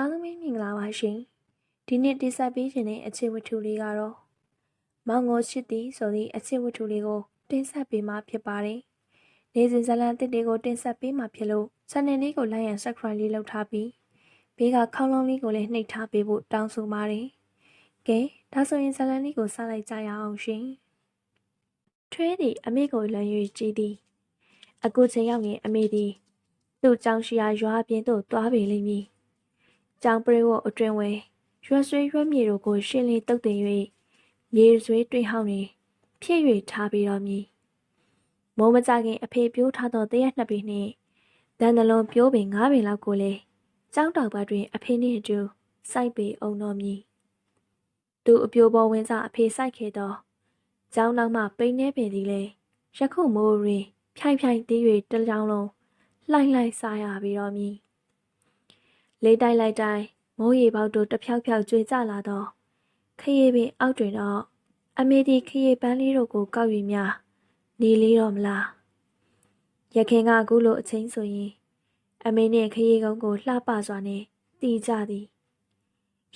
အားလုံးပဲမင်္ဂလာပါရှင်ဒီနေ့တိဆက်ပေးခြင်းတဲ့အချစ်ဝတ္ထုလေးကတော့မောင်ငိုရှိသည်ဆိုသည့်အချစ်ဝတ္ထုလေးကိုတင်ဆက်ပေးမှာဖြစ်ပါတယ်နေစဉ်ဇာလန်တစ်တွေကိုတင်ဆက်ပေးမှာဖြစ်လို့ channel လေးကို like and subscribe လေးလုပ်ထားပြီးဘေးကခေါင်းလုံးလေးကိုလည်းနှိပ်ထားပေးဖို့တောင်းဆိုပါတယ်ကဲဒါဆိုရင်ဇာလန်လေးကိုစလိုက်ကြရအောင်ရှင်ထွေးသည်အမေကိုလွန်၍ကြည်သည်အခုချိန်ရောက်ရင်အမေသည်သူ့ကြောင်ရှိရာရွာပြင်သို့သွားပေလိမ့်မည်။ ကြောင်ပရိဝတ်အတွင်ဝဲရွှဆွေးရွက်မြေတို့ကိုရှင်းလင်းတုတ်တင်၍မြေဆွေးတွေးဟောင်းတွင်ဖြစ်၍ထားပြီးတော်မည်။မိုးမကြခင်အဖေပြိုးထားသောတရက်နှစ်ပင်နှင့်ဒန်နလွန်ပြိုးပင်ငါးပင်လောက်ကိုလည်းကြောင်းတောင်ဘက်တွင်အဖေနှင့်အတူစိုက်ပေအောင်တော်မည်။သူအပြိုပေါ်ဝင်စားအဖေစိုက်ခဲ့သောကျောင်းနောက်မှပိန်နေပင်သည်လေယခုမိုးတွင်ဖြိုင်ဖြိုင်တီး၍တကြောင်လုံးလှိုက်လှိုက်စားရပြီးတော့မည် လေးတိုက်လိုက်တိုင်းမိုးရေပေါက်တို့တဖြောက်ဖြောက်ကျွေကြလာတော့ခရီးပင်အောက်တွင်တော့အမေဒီခရီးပန်းလေးတို့ကိုကောက်ယူများနေလေးတော့မလားရခင်ကအခုလိုအချင်းဆိုရင်အမေနဲ့ခရီးကုန်းကိုလှပစွာနဲ့တီးကြသည်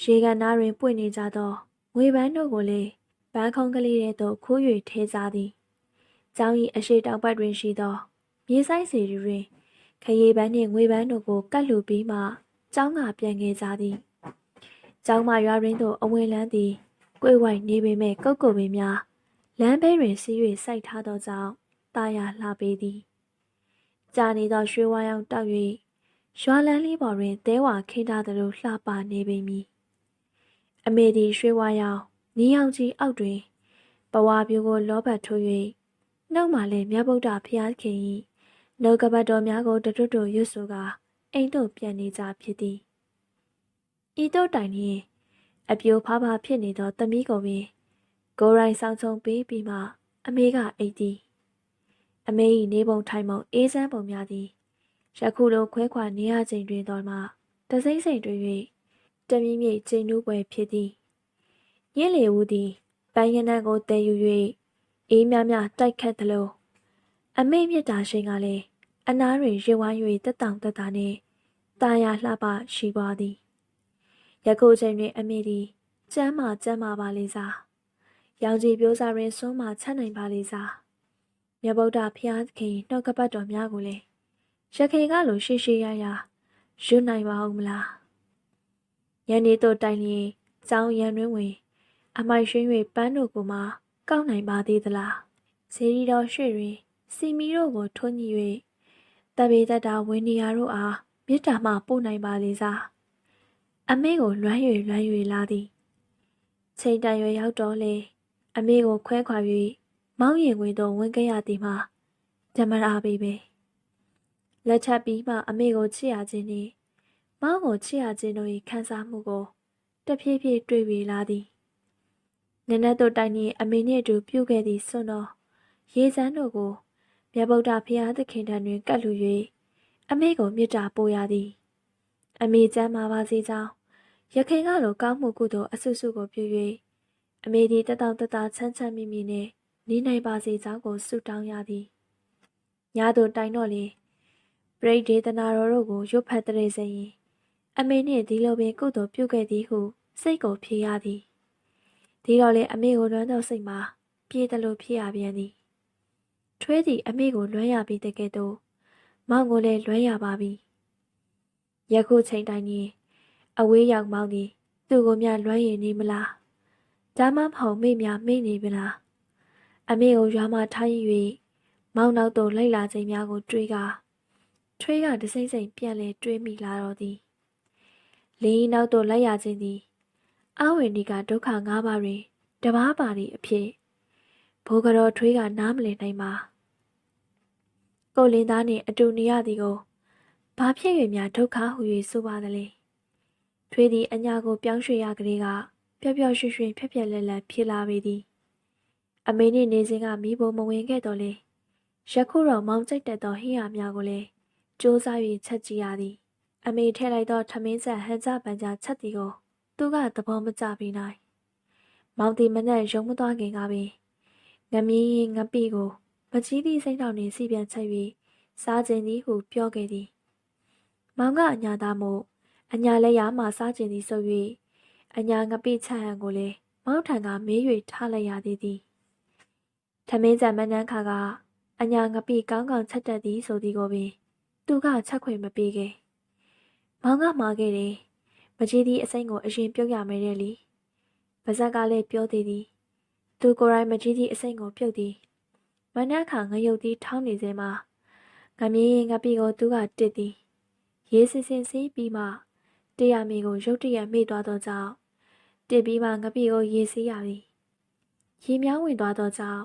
ရေကန်နားတွင်ပွင့်နေကြသောငွေပန်းတို့ကိုလည်းပန်းခုံးကလေးတဲ့သို့ခိုး၍ထဲကြသည်။ကျောင်း၏အရှိတောင်ဘက်တွင်ရှိသော မြေဆိုင်စီတွင်ခရီးပန်းနှင့်ငွေပန်းတို့ကိုကတ်လူပြီးမှ ကျောင်းကပြန်ခဲ့ကြသည်။ကျောင်းမှရွာရင်းသို့အဝင်လန်းသည်ကိုယ်ဝိုက်နေပေမဲ့ကုတ်ကုတ်ပင်များလမ်းဘေးတွင်စီး၍စိုက်ထားသောကြောင့်တာယာလှပေးသည်။ကြာနေသောရွှေဝါရောင်တောက်၍ရွာလန်းလေးပေါ်တွင်သဲဝါခိထားသလိုလှပနေပေမည်။အမေသည်ရွှေဝါရောင်နီးအောင်ကြီးအောက်တွင်ဘဝပြိုကိုလောဘတ်ထိုး၍နှုတ်မှလည်းမြတ်ဗုဒ္ဓဖျားခင်၏နှုတ်ကပတ်တော်များကိုတတွတ်တွရွတ်ဆိုကာ အိမ်တို့ပြန်နေကြဖြစ်သည်ဤတို့တိုင်နှင့်အပြိုဖားဖားဖြစ်နေသောသမီးကိုပင်ကိုယ်ရိုင်းဆောင်ချုံပေးပြီးမှအမေကအိတ်သည်အမေ၏နေပုံထိုင်ပုံအေးစမ်းပုံများသည်ယခုလိုခွဲခွာနေရချိန်တွင်တော်မှတစိမ့်စိမ့်တွင်၍တမီးမြိတ်ချိန်နူးပွဲဖြစ်သည်ညစ်လေဦးသည်ပန်းရနံကိုတည်ယူ၍အေးမြမြတိုက်ခတ်သလိုအမေမြတ်တာရှိန်ကလည်း အနားတွင်ရွဝိုင်း၍တက်တောင်တက်တာနှင့်ตาရလှပရှိပွားသည်ယခုချိန်တွင် အမေသည်ကျမ်းမာကျမ်းမာပါလေစားရောင်ကြီးပြိုးစားတွင်စွန်းမာချမ်းနိုင်ပါလေစားမြတ်ဗုဒ္ဓဖျားခင်နှုတ်ကပတ်တော်များကိုလည်းရခင်ကလိုရှိရှိရရရွတ်နိုင်ပါဦးမလားညနေတို့တိုင်လျင်ကျောင်းရန်တွင်ဝင် အမိုက်ရွှင်း၍ပန်းတို့ကိုမှကောက်နိုင်ပါသေးသလားဇေရီတော်ရွှေတွင်စီမီတို့ကိုထွန်းညှိ၍ တပေတတာဝင်းနေရတို့အားမေတ္တာမှပို့နိုင်ပါလေစားအမေကိုလွမ်း၍လွမ်း၍လာသည်ချိန်တန်ရွယ်ရောက်တော့လေအမေကိုခွဲခွာ၍မောင်းရင်ဝင်သို့ဝင်ခဲ့ရသည်မှာဓမ္မရာပေပဲလက်ချက်ပြီးမှအမေကိုချစ်ရခြင်းနှင့်မောင်းကိုချစ်ရခြင်းတို့၏ခံစားမှုကိုတဖြည်းဖြည်းတွေ့ပြီးလာသည်နနက်တို့တိုင်နှင့်အမေနှင့်အတူပြုခဲ့သည့်စွန့်တော်ရေစမ်းတို့ကို မြတ်ဗုဒ္ဓဖရာသခင်ထံတွင်ကပ်လူ၍အမေကိုမေတ္တာပို့ရသည် အမေကျမ်းမာပါစေကြောင်းရခင်ကလိုကောင်းမှုကုသိုလ်အဆုစုကိုပြု၍အမေဒီတတောင်တတချမ်းချမ်းမိမိနှင့်နေနိုင်ပါစေကြောင်းကိုဆုတောင်းရသည်ညသို့တိုင်တော့လေပရိဒေသနာတော်တို့ကိုရွတ်ဖတ်တဲ့စေရင်အမေနှင့်ဒီလိုပင်ကုသိုလ်ပြုခဲ့သည်ဟုစိတ်ကိုဖြေရသည်ဒီတော့လေအမေကိုလွမ်းသောစိတ်မှာပြေးတယ်လို့ဖြစ်ရပြန်သည် ထွေးသည်အမေကိုလွမ်းရပြီးတဲ့ကဲ့သို့မောင်ကိုလည်းလွမ်းရပါပြီယခုချိန်တိုင်းကြီးအဝေးရောက်မောင်သည်သူ့ကိုမြလွမ်းရည်နေမလားဒါမှမဟုတ်မိမြမိနေပြီလားအမေကိုရွာမှထားရင်၍မောင်နောက်သို့လိုက်လာခြင်းများကိုတွေးကထွေးကတစိမ့်စိမ့်ပြန်လဲတွေးမိလာတော့သည်လင်းနောက်သို့လိုက်ရခြင်းသည်အဝိနီကဒုက္ခ၅ပါးတွင်တပါးပါသည့်အဖြစ်ဘိုးကတော်ထွေးကနားမလည်နိုင်ပါ ကိုလင်းသားနှင့်အတူနေရသည်ကိုဘာဖြစ်၍များဒုက္ခဟူ၍ဆိုပါသလဲထွေးသည်အညာကိုပြောင်းရွှေ့ရကလေးကပျော့ပျော့ရွှင်ရွှင်ဖြက်ဖြက်လက်လက်ဖြစ်လာပေသည်အမေနှင့်နေစဉ်ကမိဖို့မဝင်ခဲ့တော့လေယခုတော့မောင်ကျိတ်တက်သောဟင်းရများကိုလည်းစူးစား၍ချက်ကြည့်ရသည်အမေထည့်လိုက်သောထမင်းဆက်ဟန်ကြပန်ကြချက်သည်ကိုသူကသဘောမကျပြီးနိုင်မောင်တီမနဲ့ရုံမသွားခင်ကပင်ငမင်းရင်ငပိကို မကြီးသည့်စိတ်တော်နှင့်စီပြန်ချက်၍စားခြင်းသည်ဟုပြောခဲ့သည်မောင်ကအညာသားမို့အညာလက်ရမှစားကျင်သည်ဆို၍အညာငပိချဟန်ကိုလည်းမောက်ထံကမေး၍ထားလိုက်ရသေးသည်ထမင်းကြံမနှန်းခါကအညာငပိကောင်းကောင်းချက်တက်သည်ဆိုသည်ကိုပင်သူကချက်ခွေမပေးခဲ့မောင်ကမှားခဲ့တယ်မကြီးသည့်အစိမ့်ကိုအရင်ပြုတ်ရမယ်တဲ့လေပါဇက်ကလည်းပြောသေးသည်သူကိုယ်တိုင်မကြီးသည့်အစိမ့်ကိုပြုတ်သည် မနှန်းခါငရုတ်သည်ထောင်းနေစေမှာငမင်းငပိကိုသူကတစ်သည်ရေးစင်စင်စီးပြီးမှတရားမီကိုရုတ်တရက်မေ့သွားသောကြောင့်တစ်ပြီးမှငပိကိုရေးစီးရသည်ရေမြောင်းဝင်သွားသောကြောင့်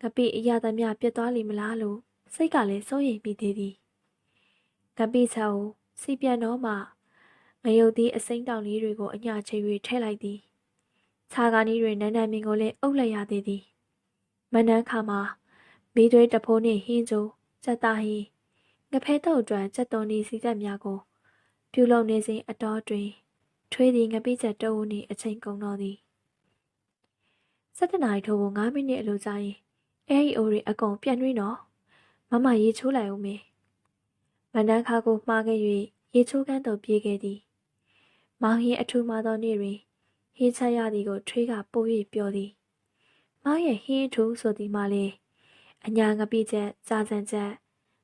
ငပိအရာသမျှပြတ်သွားလိမ့်မလားလို့စိတ်ကလည်းစိုးရိမ်ပြီးသေးသည်ငပိချောင်းစီပြန်တော့မှငရုတ်သည့်အစိမ့်တောင်လေးတွေကိုအညာချိန်၍ထဲလိုက်သည်ခြာကားနီးတွင်နန်းနန်းမင်းကိုလည်းအုပ်လိုက်ရသေးသည်မနန်းခါမှာ မိသွေးတဖိုးနှင့်ဟင်းကျိုးစက်သားဟင်းငဖဲတော့အတွက်စက်သွန်ဒီစီသက်များကို ပြုလုပ်နေစဉ်အတော်တွင် ထွေးသည်ငပိချက်တအုပ်နှင့်အချိန်ကုန်တော့သည်၁၇နာရီထိုးဖို့9မိနစ်အလိုကြာရင်အဲဒီအိုရီအကုန်ပြန်နှွေးတော့မမရေချိုးလိုက်ဦးမေမနန်းခါကိုမှားခဲ့၍ရေချိုးကန်းသို့ပြေးခဲ့သည်မောင်ရင်အထူးမှသောနေ့တွင်ဟင်းချက်ရသည်ကိုထွေးကပို့၍ပြောသည်မောင်ရဲ့ဟင်းအထူးဆိုသည်မှလည်း အညာငပိချက်ကြာစံချက်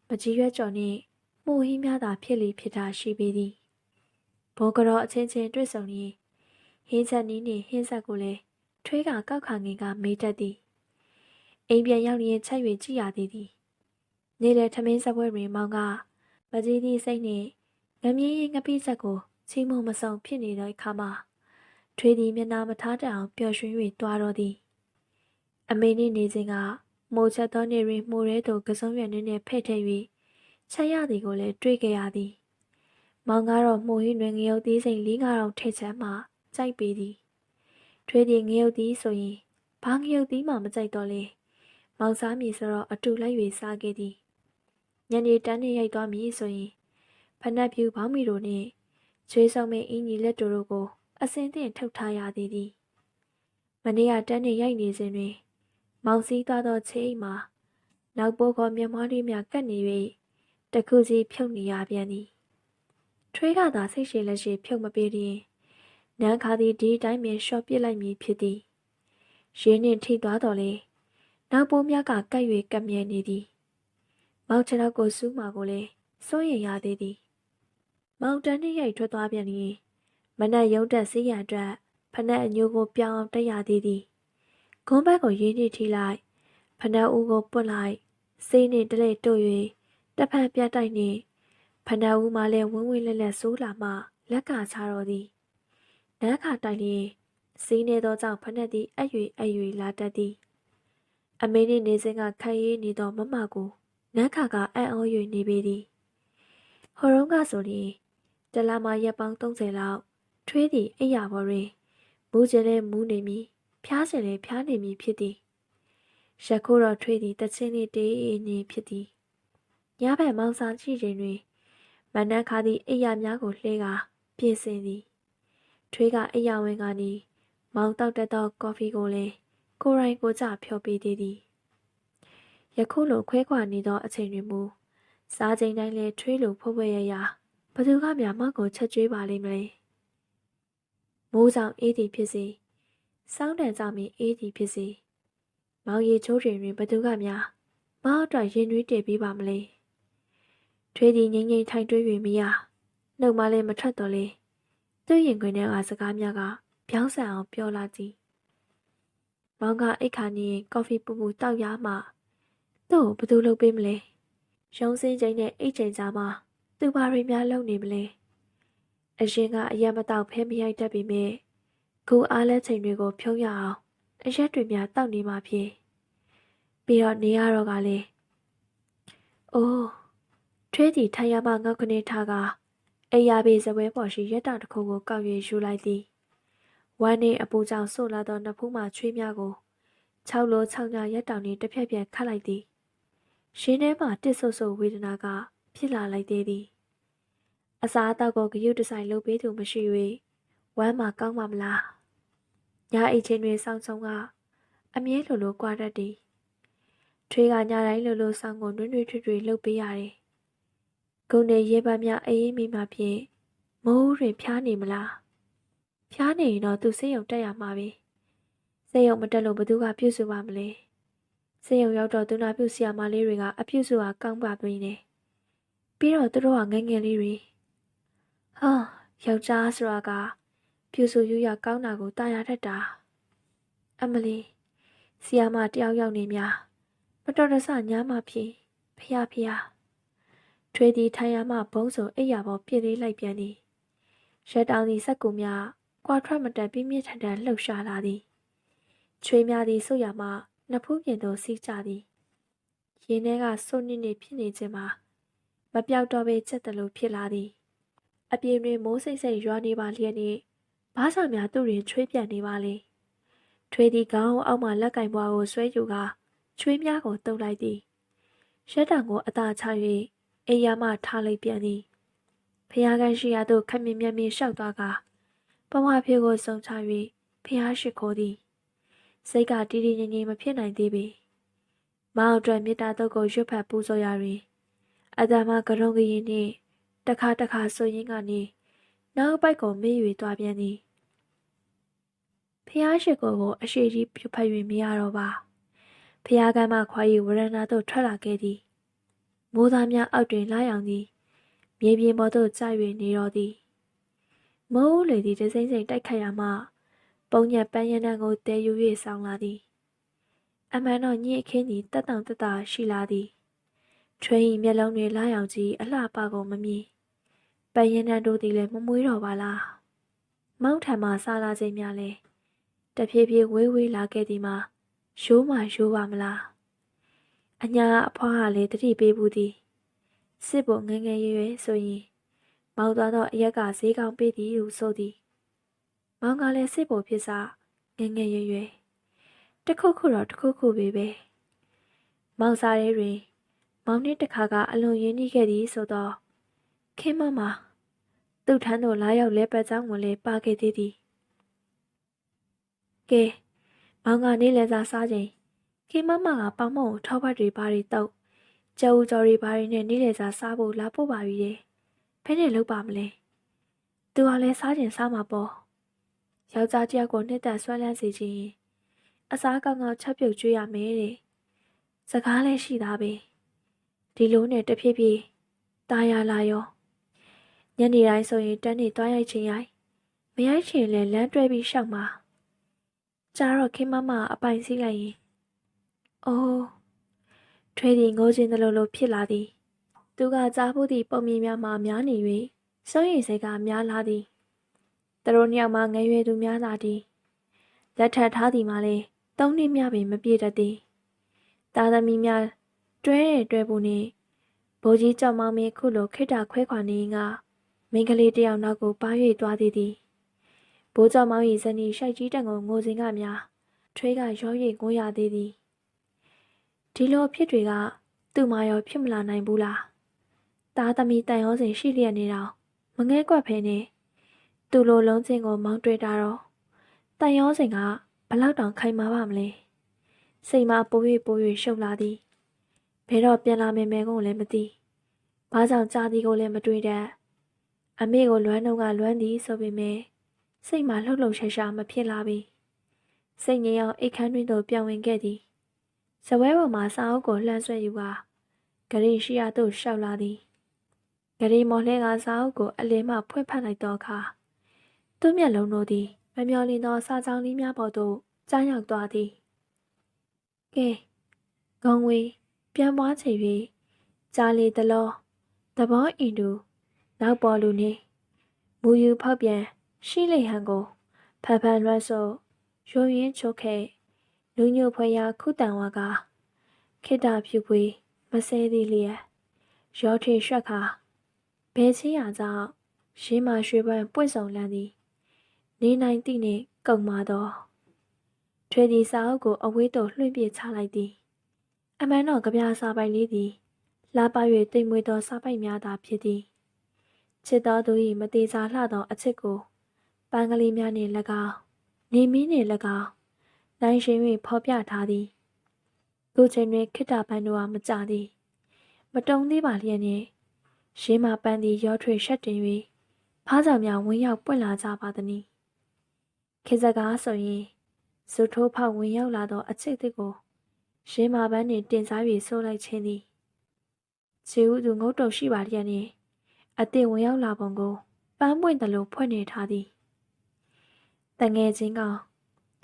မကြီးရွက်ကြော်နှင့်မှုဟင်းများသာဖြစ်လေဖြစ်တာရှိပေသည်ဘောကတော့အချင်းချင်းတွေ့ဆုံရင်ဟင်းချက်နီးနှင့်ဟင်းဆက်ကိုလည်းထွေးကကောက်ခါငင်ကမေးတတ်သည်အိမ်ပြန်ရောက်ရင်ချက်၍ကြည်ရသေးသည်နေ့လေထမင်းစပွဲတွင်မောင်ကမကြီးသည့်စိတ်နှင့်ငမြင်းရင်ငပိဆက်ကိုချီးမွမ်းမဆောင်ဖြစ်နေတဲ့အခါမှာထွေးသည်မျက်နှာမထားတအောင်ပျော်ရွှင်၍တွားတော်သည်အမေနှင့်နေစဉ်က မိုးချက်သောနေတွင်မှုရဲသို့ကစုံရွက်နှင့်ဖဲ့ထည့်၍ချက်ရသည်ကိုလည်းတွေ့ကြရသည်မောင်ကတော့မှုဟင်းတွင်ငရုတ်သီးစိမ်လေးငါတော့ထည့်ချက်မှကြိုက်ပေသည်ထွေးသည်ငရုတ်သီးဆိုရင်ဘာငရုတ်သီးမှမကြိုက်တော့လေမောင်စားမည်ဆိုတော့အတူလိုက်၍စားခဲ့သည်ညနေတန်းနှင့်ရိုက်သွားမည်ဆိုရင်ဖနက်ဖြူဘောင်းမီတို့နှင့်ချွေးဆောင်မင်းအင်းကြီးလက်တို့ကို အစင်သင့်ထုတ်ထားရသေးသည်မနေ့ကတန်းနှင့်ရိုက်နေစဉ်တွင် မောင်စည်းသွားသောချေးမှာ နောက်ပိုးကမျက်မှောင်းလေးများကပ်နေ၍တခုစီဖြုတ်နေရပြန်သည်ထွေးကသာစိတ်ရှိလက်ရှိဖြုတ်မပေးရင်နန်းခါသည်ဒီတိုင်းပင်ရှော့ပစ်လိုက်မည်ဖြစ်သည်ရင်းနှင့်ထိသွားတော်လေနောက်ပိုးများကကပ်၍ကပ်မြဲနေသည်မောင်ချတော့ကိုစူးမာကိုလည်းစိုးရိမ်ရသေးသည်မောင်တန်းနှင့်ရိုက်ထွက်သွားပြန်သည်မနက်ရုံးတက်စီးရန်အတွက်ဖနက်အညိုးကိုပြောင်းအောင်တက်ရသေးသည် ခွန်းဘက်ကိုရင်းနှီးထိလိုက်ဖနက်ဦးကိုပွတ်လိုက်စေးနှင့်တလဲတို့၍တစ်ဖက်ပြတ်တိုက်နှင့်ဖနက်ဦးမှလည်းဝင်းဝင်းလက်လက်ဆိုးလာမှလက်ကချတော်သည်နန်းခါတိုက်လျင်စီးနေသောကြောင့်ဖနက်သည်အရွေအရွေလာတတ်သည်အမေနှင့်နေစဉ်ကခိုင်ရေးနေသောမမကိုနန်းခါကအံ့ဩ၍နေပေသည်ဟိုရုံးကဆိုရင်တလမှာရက်ပေါင်း30လောက်ထွေးသည့်အိယာဘော်တွင်မူးကျလဲမူးနေမည် ဖျားစင်လဲဖျားနေမည်ဖြစ်သည်ရခိုးတော်ထွေးသည့်တချင်းလေးတေးနေဖြစ်သည်ညဘက်မောင်စာကြည့်ချိန်တွင်မနက်ခါသည့်အိယာများကိုလှဲကာပြင်ဆင်သည်ထွေးကအိယာဝင်ကနေမောင်တောက်တက်သောကော်ဖီကိုလည်းကိုရိုင်းကိုကြဖျော်ပေးသေးသည်ယခုလိုခွဲခွာနေသောအချိန်တွင်မူစားချိန်တိုင်းလဲထွေးလိုဖွယ်ဖွယ်ရရဘသူကများမောက်ကိုချက်ကျွေးပါလိမ့်မလဲမိုးဆောင်အေးသည်ဖြစ်စေ စောင်းတန်ကြမီအေးသည်ဖြစ်စေမောင်ရီချိုးတွင်တွင်ဘသူကများမောက်အတွက်ရင်နှွေးတည်ပြီးပါမလဲထွေးသည်ငိမ့်ငိမ့်ထိုင်တွေး၍မရနှုတ်မလည်းမထွက်တော့လေသူ့ရင်ခွင်ထဲကစကားများကပြောင်းဆန်အောင်ပြောလာကြည့်မောင်ကအိတ်ခါနေကော်ဖီပူပူတောက်ရမှသူ့ကိုဘယ်သူလုပ်ပေးမလဲရုံးစင်းချိန်နဲ့အိတ်ချိန်ကြားမှာသူဘာတွေများလုပ်နေမလဲအရင်ကအရက်မတောက်ဖဲမရိုက်တတ်ပေမဲ့ ခုအားလဲချိန်တွေကို ဖြုံးရအောင်အရက်တွေများတောက်နေမှဖြစ်ပြီးတော့နေရတော့ကလေအိုးထွေးတီထိုင်ရမငေါက်ခနေထားကအိယာဘေးစပွဲပေါ်ရှိရက်တာတစ်ခုကိုကောက်ရွေယူလိုက်သည်ဝမ်းနေအပူကြောင့်ဆို့လာသောနဖူးမှချွေးများကို၆လို၆ညရက်တောင်နှင့်တစ်ဖြက်ဖြက်ခတ်လိုက်သည်ရှင်ထဲမှတစ်ဆုပ်ဆုပ်ဝေဒနာက ဖြစ်လာလိုက်သေးသည်အစားအသောက်ကိုဂရုတစိုက်လုပ်ပေးသူမရှိ၍ဝမ်းမှာကောင်းပါမလား ညအိတ်ချင်းတွင်ဆောင်းဆုံးကအမြဲလိုလိုကြွားတတ်သည်ထွေးကညတိုင်းလိုလိုဆောင်းကိုနွန်းနွေထွေထွေလှုပ်ပေးရတယ်ဂုံနေရေပန်းများအေးအေးမိမှဖြင့်မိုးတွင်ဖျားနေမလားဖျားနေရင်တော့သူစိတ်ယုံတက်ရမှာပဲစိတ်ယုံမတက်လို့ဘသူကပြုစုပါမလဲစိတ်ယုံရောက်တော့သူနာပြုဆရာမလေးတွေကအပြုစုဟာကောင်းပါပြီနေပြီးတော့သူတို့ကငယ်ငယ်လေးတွေဟာယောက်ျားဆိုတာက ပြုစုယူရကောင်းတာကိုတာယာတတ်တာအမလီဆီယာမတယောက်ယောက်နေများမတော်တဆညားမှဖြစ်ဖျားဖျားထွေးသည်ထိုင်ရမှဘုံစုံအိပ်ရပေါ်ပြစ်လေးလိုက်ပြန်သည်ရက်တောင်သည်စက်ကူများကွာထွက်မတန်ပြင်းပြင်းထန်ထန်လှုပ်ရှားလာသည်ချွေးများသည်ဆုတ်ရမှနှစ်ဖူးပြင်သို့စီးကြသည်ရင်ထဲကစွန့်နစ်နေဖြစ်နေခြင်းမှာမပြောက်တော့ဘဲချက်တလို့ဖြစ်လာသည်အပြင်တွင်မိုးစိတ်စိတ်ရွာနေပါလျက်နှင့် ဘားဆောင်များသူ့တွင်ချွေးပြန်နေပါလေထွေးသည်ခေါင်းအောက်မှလက်ကင်ပွားကိုဆွဲယူကာချွေးများကိုတုပ်လိုက်သည်ရက်တောင်ကိုအသာချ၍အိယာမှထားလိုက်ပြန်သည်ဖျားကန်းရှိရာသို့ခမင်းမြတ်မြင့်လျှောက်သွားကာပဝါဖေကိုစုံချ၍ဖျားရှိခိုးသည်စိတ်ကတီးတီးငြိမ်ငြိမ်မဖြစ်နိုင်သေးပေမောင်အတွက်မေတ္တာတုတ်ကိုရွတ်ဖတ်ပူဇော်ရာတွင်အတမကရုံကရင်နှင့်တခါတခါဆိုရင်းကနေနောက်ပိုက်ကိုမေ့၍သွားပြန်သည် ဖျားရှိခိုးကိုအရှိကြီးပြုဖတ်၍မရတော့ပါဖျားကမ်းမှခွာ၍ဝရဏသို့ထွက်လာခဲ့သည်မိုးသားများအောက်တွင်လာရောက်သည်မြေပြင်ပေါ်သို့ကျ၍နေတော်သည်မိုးလေသည်တစိမ့်စိမ့်တိုက်ခတ်ရမှပုံညက်ပန်းရနံကိုတဲယူ၍ဆောင်းလာသည်အမှန်တော့ညစ်အခင်းသည်တက်တောင့်တက်တာရှိလာသည်ချွေးရင်မျက်လုံးတွေလာရောက်ကြည့်အလှပကုန်မမြင်ပန်းရနံတို့သည်လည်းမမွေးတော့ပါလားမောက်ထံမှစားလာခြင်းများလဲ တဖြည်းဖြည်းဝေးဝေးလာခဲ့သည်မှာရိုးမှရိုးပါမလားအညာအဖွားကလည်းတတိပေးဘူးသည်စစ်ဖို့ငငယ်ရွယ်ရွယ်ဆိုရင်မောင်သွားတော့အရက်ကဈေးကောင်းပေးသည်ဟုဆိုသည်မောင်ကလည်းစစ်ဖို့ဖြစ်စားငငယ်ရွယ်ရွယ်တခုခုတော့တခုခုပဲပဲမောင်စားရဲတွင် မောင်နှင့်တခါကအလွန်ရင်းနှီးခဲ့သည်ဆိုတော့ခင်းမမသူ့ထမ်းသို့လာရောက်လဲပတ်ကြောင်းကိုလည်းပါခဲ့သေးသည် ကဲမောင်ကနေလဲစားစားချိန်ခေမမကပေါင်မုံကိုထောက်ပတ်တွေပါတွေတုပ်ကျူကြော်တွေပါတွေနဲ့နေလေစားစားဖို့လာပို့ပါပြီတဲ့ဖဲနဲ့လုပ်ပါမလဲသူကလည်းစားကျင်စားမှာပေါ့ယောက်ျားတယောက်ကိုနှစ်သက်ဆွဲလန်းစေခြင်းအစားကောင်းကောင်းချက်ပြုတ်ကျွေးရမယ်တဲ့စကားလည်းရှိသားပဲဒီလိုနဲ့တဖြည်းဖြည်းตายရလာရောညနေတိုင်းဆိုရင်တန်းနေသွားရိုက်ချင်ရိုက်မရိုက်ချင်လည်းလမ်းတွဲပြီးရှောက်မှာ ကြာတော့ခင်မမအပိုင်စီးလိုက်ရင်အိုးထွေးသည်ငိုခြင်းတလို့လို့ဖြစ်လာသည်သူကကြားဖို့သည့်ပုံမြင်များမှများနေ၍စိုးရိမ်စိတ်ကများလာသည်သူတို့နှစ်ယောက်မှငယ်ရွယ်သူများသာသည်လက်ထပ်ထားသည်မှလည်းသုံးနှစ်များပင်မပြည့်တတ်သည်သားသမီးများတွဲတဲ့တွဲဖို့နှင့်ဘိုးကြီးကြောက်မောင်းမင်းခုလိုခိတ္တခွဲခွာနေငါမိန်းကလေးတယောက်နောက်ကိုပါ၍သွားသည်သည် ဘိုးကြောင့်မောင်၏ဇနီးရှိုက်ကြီးတန်ကိုငိုစဉ်ကများထွေးကရော၍ငိုရသေးသည်ဒီလိုဖြစ်တွေက သူ့မာရောဖြစ်မလာနိုင်ဘူးလားသားသမီးတန်ရောစဉ်ရှိလျက်နေတော့မငဲကွက်ဖဲနဲ့သူ့လိုလုံးချင်းကိုမောင်းတွေ့တာတော့တန်ရောစဉ်ကဘလောက်တောင်ခိုင်မာပါမလဲစိတ်မပိုး၍ပိုး၍ရှုပ်လာသည်ဘယ်တော့ပြန်လာမယ်မဲကိုလည်းမသိဘာကြောင့်ကြားသည်ကိုလည်းမတွေ့တဲ့အမေကိုလွမ်းတော့ကလွမ်းသည်ဆိုပေမဲ့ စိတ်မှာလှုပ်လှုပ်ရှားရှားမဖြစ်လာပြီစိတ်ငြိမ်အောင်အိတ်ခမ်းတွင်သို့ပြောင်းဝင်ခဲ့သည်ဇပွဲပေါ်မှာစာအုပ်ကိုလှမ်းဆွဲယူကာဂရီရှိရသို့ရှောက်လာသည်ဂရီမော်လှဲကစာအုပ်ကိုအလင်းမှဖွင့်ဖတ်လိုက်သောအခါသူ့မျက်လုံးတို့သည်မမျော်လင့်သောစာကြောင်းလေးများပေါ်သို့ကြားရောက်သွားသည်ကဲဂုံဝေးပြန်ပွားချေ၍ကြားလေသလောသဘောအင်တူနောက်ပေါ်လူနေမူယူဖောက်ပြန် ရှိလေဟန်ကိုဖန်ဖန်လွှတ်ဆိုရိုးရင်းချိုးခဲ့လူညိုဖွယ်ရာခုတန်ဝါကခိတဖြူပွေးမဆဲသည်လျက်ရောထေရွှက်ခါဘဲချင်းရကြောင့်ရှင်းမရွှေပန်းပွင့်ဆောင်လန်းသည်နေနိုင်သည့်နှင့်ကုံမာသောထွေသည်စာအုပ်ကိုအဝေးသို့လွှင့်ပြချလိုက်သည်အမှန်တော့ကြပြစာပိုက်လေးသည်လာပ၍တိမ်မွေသောစာပိုက်များသာဖြစ်သည်ချစ်တော်သူ၏မသေးစားလှသောအချစ်ကို ပန်းကလေးများနှင့်၎င်းနေမင်းနှင့်၎င်းနိုင်ရှင်၍ဖော်ပြထားသည်ခုချိန်တွင်ခိတ္တပန်းတို့ဟာမကြသည်မတုံသေးပါလျက်နှင့်ရှင်းမပန်းသည်ရောထွေရှက်တင်၍။ဘာကြောင့်များဝင်ရောက်ပွင့်လာကြပါသနည်း။ခေစကားဆိုရင်ဇုထိုးဖောက်ဝင်ရောက်လာသောအချစ်တစ်ကိုရင်းမာပန်းနှင့်တင်စား၍ဆိုးလိုက်ခြင်းသည်ခြေဥသူငုတ်တုံရှိပါလျက်နှင့်အသည့်ဝင်ရောက်လာပုံကိုပန်းပွင့်သလိုဖွင့်နေထားသည်။တ ငယ်ချင်းကောင်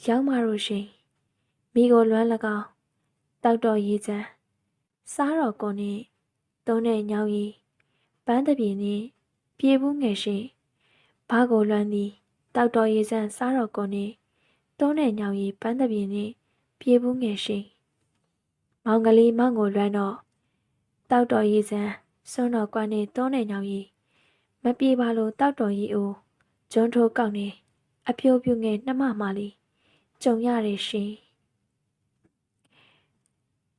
ရောက်မှလို့ရှိရင်မိကိုလွမ်း၎င်းတောက်တော်ရေးချမ်းစားတော်ကိုနှင့်သုံးတဲ့ညောင်ရီပန်းတပြေနှင့်ပြေဘူးငယ်ရှိဘာကိုလွမ်းသည်တောက်တော်ရေးချမ်းစားတော်ကိုနှင့်သုံးတဲ့ညောင်ရီပန်းတပြေနှင့်ပြေဘူးငယ်ရှိမောင်ကလေးမောင်ကိုလွမ်းတော့တောက်တော်ရေးချမ်းစွန်းတော်ကွာနှင့်သုံးတဲ့ညောင်ရီမပြေပါလို့တောက်တော်ရီအိုဂျွန်းထိုးကောက်နေ အပြိုးပြူငယ်နှမမလေးကြုံရတဲ့ရှင်